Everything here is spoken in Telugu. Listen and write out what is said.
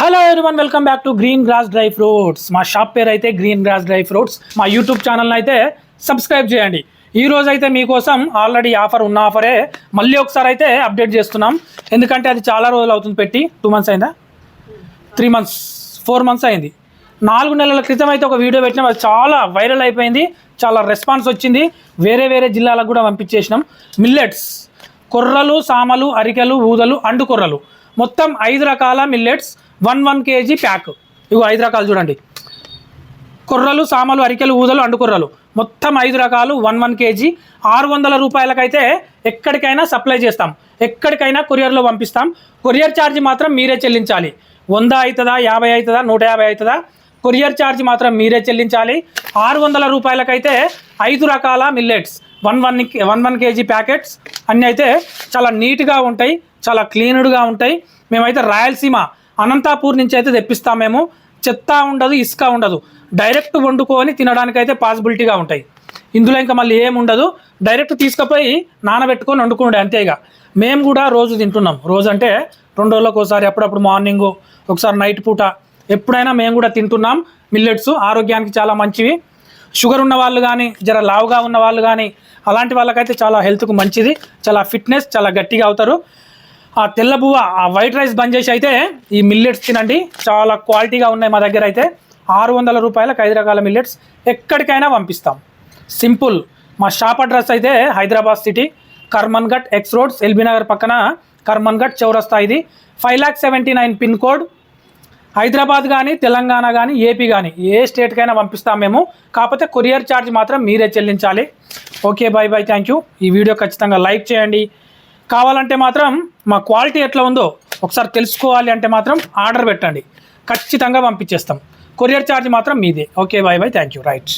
Hello everyone welcome back to green grass dry fruits మా షాప్ పేరు అయితే గ్రీన్ గ్రాస్ డ్రై ఫ్రూట్స్ మా యూట్యూబ్ ఛానల్ని అయితే సబ్స్క్రైబ్ చేయండి. ఈ రోజు అయితే మీకోసం ఆల్రెడీ ఆఫర్ ఉన్న ఆఫరే మళ్ళీ ఒకసారి అయితే అప్డేట్ చేస్తున్నాం. ఎందుకంటే అది చాలా రోజులు అవుతుంది పెట్టి. టూ మంత్స్ అయిందా? త్రీ మంత్స్ ఫోర్ మంత్స్ అయింది. నాలుగు నెలల క్రితం అయితే ఒక వీడియో పెట్టినాం. అది చాలా వైరల్ అయిపోయింది. చాలా రెస్పాన్స్ వచ్చింది. వేరే వేరే జిల్లాలకు కూడా పంపించేసినాం. మిల్లెట్స్ కొర్రలు సామలు అరికెలు ఊదలు అండు కొర్రలు మొత్తం ఐదు రకాల millets one one KG pack. ఇవి ఐదు రకాలు చూడండి. కుర్రలు సామలు అరికెలు ఊదలు అండుకుర్రలు. మొత్తం ఐదు రకాలు వన్ వన్ కేజీ. ఆరు వందల రూపాయలకైతే ఎక్కడికైనా సప్లై చేస్తాం. ఎక్కడికైనా కొరియర్లో పంపిస్తాం. కొరియర్ ఛార్జ్ మాత్రం మీరే చెల్లించాలి. వంద అవుతుందా యాభై అవుతుందా నూట యాభై అవుతుందా కొరియర్ ఛార్జ్ మాత్రం మీరే చెల్లించాలి. ఆరు వందల రూపాయలకైతే ఐదు రకాల millets. One one one one KG packets. అన్నీ అయితే చాలా నీట్గా ఉంటాయి చాలా క్లీన్డ్గా ఉంటాయి. మేమైతే రాయలసీమ అనంతాపూర్ నుంచి అయితే తెప్పిస్తాం మేము చెత్త ఉండదు ఇసుక ఉండదు. డైరెక్ట్ వండుకొని తినడానికైతే పాసిబిలిటీగా ఉంటాయి. ఇందులో ఇంకా మళ్ళీ ఏం ఉండదు. డైరెక్ట్ తీసుకుపోయి నానబెట్టుకొని వండుకోండి అంతేగా. మేము కూడా రోజు తింటున్నాం. రోజు అంటే రెండు రోజులకు ఒకసారి అప్పుడప్పుడు మార్నింగ్ ఒకసారి నైట్ పూట. ఎప్పుడైనా మేము కూడా తింటున్నాం. మిల్లెట్స్ ఆరోగ్యానికి చాలా మంచివి. షుగర్ ఉన్న వాళ్ళు కానీ జర లావుగా ఉన్న వాళ్ళు కానీ అలాంటి వాళ్ళకైతే చాలా హెల్త్కు మంచిది. చాలా ఫిట్నెస్ చాలా గట్టిగా అవుతారు. ఆ తెల్ల బువ్వ ఆ వైట్ రైస్ బంద్ చేసి అయితే ఈ మిల్లెట్స్ తినండి. చాలా క్వాలిటీగా ఉన్నాయి మా దగ్గర అయితే. ఆరు వందల రూపాయలకు ఐదు రకాల మిల్లెట్స్ ఎక్కడికైనా పంపిస్తాం. సింపుల్ మా షాప్ అడ్రస్ అయితే Hyderabad city Karman Ghat X roads LB Nagar పక్కన కర్మన్ ఘట్ చౌరస్తా ఇది. Five lakh seventy nine pin code Hyderabad కానీ తెలంగాణ కానీ ఏపీ కానీ ఏ స్టేట్కైనా పంపిస్తాం మేము. కాకపోతే కొరియర్ ఛార్జ్ మాత్రం మీరే చెల్లించాలి. Okay bye bye thank you ఈ వీడియో ఖచ్చితంగా లైక్ చేయండి. కావాలంటే మాత్రం మా క్వాలిటీ ఎట్లా ఉందో ఒకసారి తెలుసుకోవాలి అంటే మాత్రం ఆర్డర్ పెట్టండి. ఖచ్చితంగా పంపించేస్తాం. కొరియర్ ఛార్జ్ మాత్రం మీదే. Okay bye bye thank you. Right